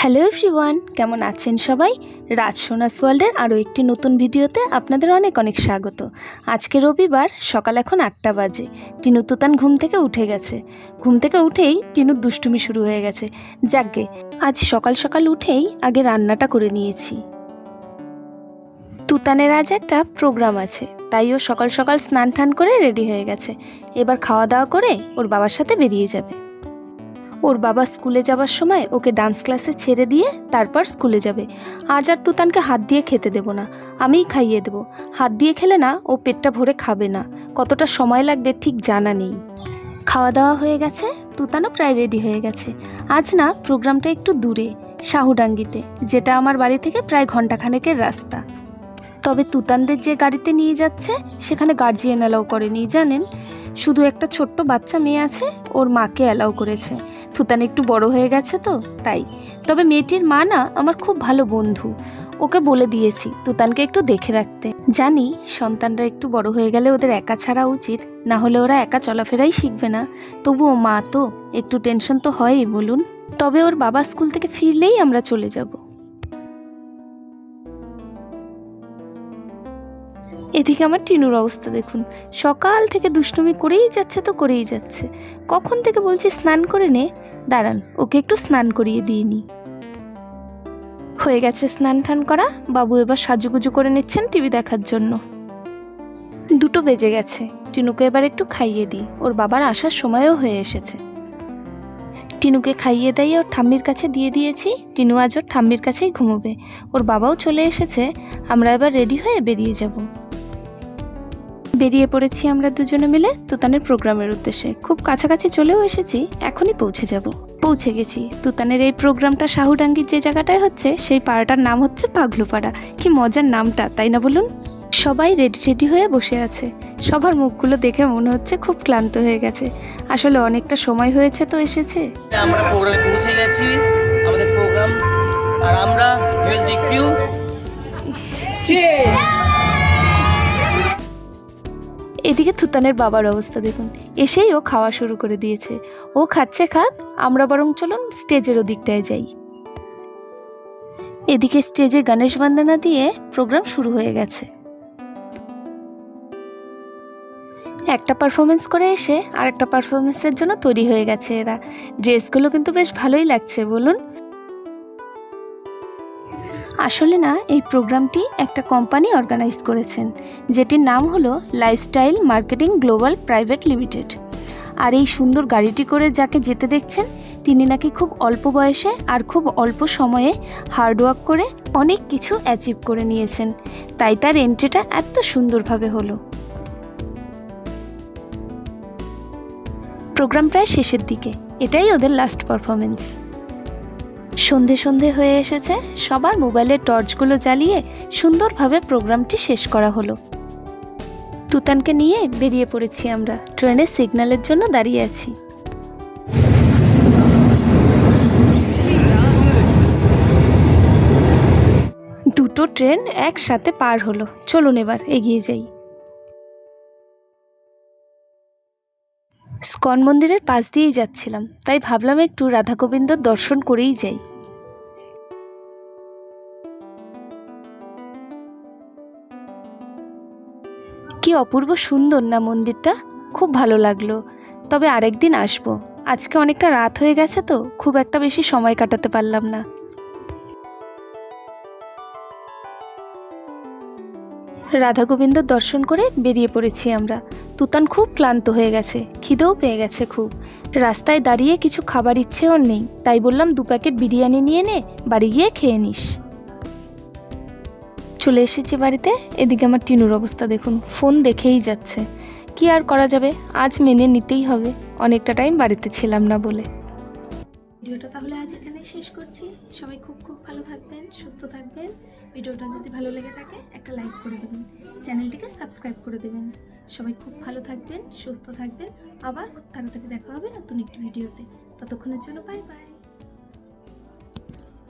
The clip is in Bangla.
হ্যালো এভরিওয়ান কেমন আছেন সবাই? রাজ সোনাস ওয়ার্ল্ডের আরও একটি নতুন ভিডিওতে আপনাদের অনেক অনেক স্বাগত। আজকে রবিবার, সকাল এখন আটটা বাজে। টিনু তুতান ঘুম থেকে উঠে গেছে। ঘুম থেকে উঠেই টিনুর দুষ্টুমি শুরু হয়ে গেছে। যাকগে, আজ সকাল সকাল উঠেই আগে রান্নাটা করে নিয়েছি। তুতানের আজ একটা প্রোগ্রাম আছে, তাই ও সকাল সকাল স্নান টান করে রেডি হয়ে গেছে। এবার খাওয়া দাওয়া করে ওর বাবার সাথে বেরিয়ে যাবে। ওর বাবা স্কুলে যাবার সময় ওকে ডান্স ক্লাসে ছেড়ে দিয়ে তারপর স্কুলে যাবে। আজ আর তুতানকে হাত দিয়ে খেতে দেবো না, আমিই খাইয়ে দেবো। হাত দিয়ে খেলে না ও পেটটা ভরে খাবে না, কতটা সময় লাগবে ঠিক জানা নেই। খাওয়া দাওয়া হয়ে গেছে, তুতানও প্রায় রেডি হয়ে গেছে। আজ না প্রোগ্রামটা একটু দূরে শাহুডাঙ্গিতে যেটা আমার বাড়ি থেকে প্রায় ঘন্টাখানেকের রাস্তা। তবে তুতানদের যে গাড়িতে নিয়ে যাচ্ছে, সেখানে গার্জিয়ান অ্যালাউ করেনি, জানেন? শুধু একটা ছোট্ট বাচ্চা মেয়ে আছে, ওর মাকে অ্যালাউ করেছে। থুতান একটু বড় হয়ে গেছে তো, তাই। তবে মেয়েটির মা না আমার খুব ভালো বন্ধু। ওকে বলে দিয়েছি তুতানকে একটু দেখে রাখতে। জানি সন্তানরা একটু বড় হয়ে গেলে ওদের একা ছাড়া উচিত, না হলে ওরা একা চলাফেরাই শিখবে না। তবুও মা তো, একটু টেনশন তো হয়ই, বলুন। তবে ওর বাবা স্কুল থেকে ফিরলেই আমরা চলে যাব। এদিকে আমার টিনুর অবস্থা দেখুন। সকাল থেকে দুষ্টুমি করেই যাচ্ছে তো করেই যাচ্ছে। কখন থেকে বলছি স্নান করে নে? দাঁড়ান, ওকে একটু স্নান করিয়ে দিয়ে নি। হয়ে গেছে স্নান টান করা। বাবু এবার সাজুগুজু করে নিচ্ছেন টিভি দেখার জন্য। দুটো বেজে গেছে। টিনুকে এবার একটু খাইয়ে দিই। ওর বাবার আসার সময়ও হয়ে এসেছে। টিনুকে খাইয়ে দিয়ে ওর ঠাম্মির কাছে দিয়ে দিয়েছি। টিনু আজ ওর ঠাম্মির কাছেই ঘুমোবে। ওর বাবাও চলে এসেছে। আমরা এবার রেডি হয়ে বেরিয়ে যাব। বেরিয়ে পড়েছি আমরা দুজনে মিলে তুতানের প্রোগ্রামের উদ্দেশ্যে। খুব কাছাকাছি চলেও এসেছি এখনই পৌঁছে যাব। পৌঁছে গেছি। তুতানের এই প্রোগ্রামটা শাহুডাঙ্গির যে জায়গাটায় হচ্ছে সেই পাড়াটার নাম হচ্ছে পাগলুপাড়া। কি মজার নামটা তাই না বলুন? সবাই রেডি রেডি হয়ে বসে আছে। সবার মুখগুলো দেখে মনে হচ্ছে খুব ক্লান্ত হয়ে গেছে। আসলে অনেকটা সময় হয়েছে তো এসেছে। আমরা প্রোগ্রামে পৌঁছে গেছি। আমাদের প্রোগ্রাম আর আমরা মিউজিক কিউ এদিকে থুতানের বাবার অবস্থা দেখুন। এসেই ও খাওয়া শুরু করে দিয়েছে। ও খাচ্ছে খাক, আমরা বরং চলুন স্টেজের ওদিকটায় যাই। এদিকে স্টেজে গণেশ বন্দনা দিয়ে প্রোগ্রাম শুরু হয়ে গেছে। একটা পারফরমেন্স করে এসে আরেকটা পারফরমেন্সের জন্য তৈরি হয়ে গেছে এরা। ড্রেসগুলো কিন্তু বেশ ভালোই লাগছে, বলুন। আসলে না, এই প্রোগ্রামটি একটা কোম্পানি অর্গানাইজ করেছেন, যেটির নাম হলো lifestyle marketing global private limited. আর এই সুন্দর গাড়িটি করে যাকে যেতে দেখছেন, তিনি নাকি খুব অল্প বয়সে আর খুব অল্প সময়ে হার্ডওয়ার্ক করে অনেক কিছু অ্যাচিভ করে নিয়েছেন। তাই তার এন্ট্রিটা এত সুন্দরভাবে হলো। প্রোগ্রাম প্রায় শেষের দিকে। এটাই ওদের লাস্ট পারফরমেন্স সন্ধে সন্ধে হয়ে এসেছে, সবার মোবাইলের টর্চগুলো জ্বালিয়ে সুন্দরভাবে প্রোগ্রামটি শেষ করা হলো। তুতানকে নিয়ে বেরিয়ে পড়েছি আমরা ট্রেনের সিগন্যালের জন্য দাঁড়িয়ে আছি। দুটো ট্রেন একসাথে পার হলো, চলুন এবার এগিয়ে যাই। স্কন মন্দিরের পাশ দিয়েই যাচ্ছিলাম, তাই ভাবলাম একটু রাধা গোবিন্দর দর্শন করেই যাই। কি অপূর্ব সুন্দর না মন্দিরটা, খুব ভালো লাগল। তবে আরেকদিন আসব, আজকে অনেকটা রাত হয়ে গেছে তো, খুব একটা বেশি সময় কাটাতে পারলাম না। রাধা গোবিন্দর দর্শন করে বেরিয়ে পড়েছি আমরা। তুতান খুব ক্লান্ত হয়ে গেছে, খিদেও পেয়ে গেছে খুব। রাস্তায় দাঁড়িয়ে কিছু খাবার ইচ্ছে ওর নেই, তাই বললাম দু প্যাকেট বিরিয়ানি নিয়ে নে, বাড়ি গিয়ে খেয়ে নিস। চলে এসেছি বাড়িতে, এদিকে আমার টিনুর অবস্থা দেখুন, ফোন দেখেই যাচ্ছে। কি আর করা যাবে, আজ মেনে নিতেই হবে, অনেকটা টাইম বাড়িতে ছিলাম না বলে। ভিডিওটা তাহলে আজ এখানে শেষ করছি। সবাই খুব খুব ভালো থাকবেন, সুস্থ থাকবেন। ভিডিওটা যদি ভালো লেগে থাকে, একটা লাইক করে দেবেন। চ্যানেলটিকে সাবস্ক্রাইব করে দেবেন। সবাই খুব ভালো থাকবেন, সুস্থ থাকবেন। আবার খুব তাড়াতাড়ি দেখা হবে নতুন একটি ভিডিওতে। ততক্ষণের জন্য বাই বাই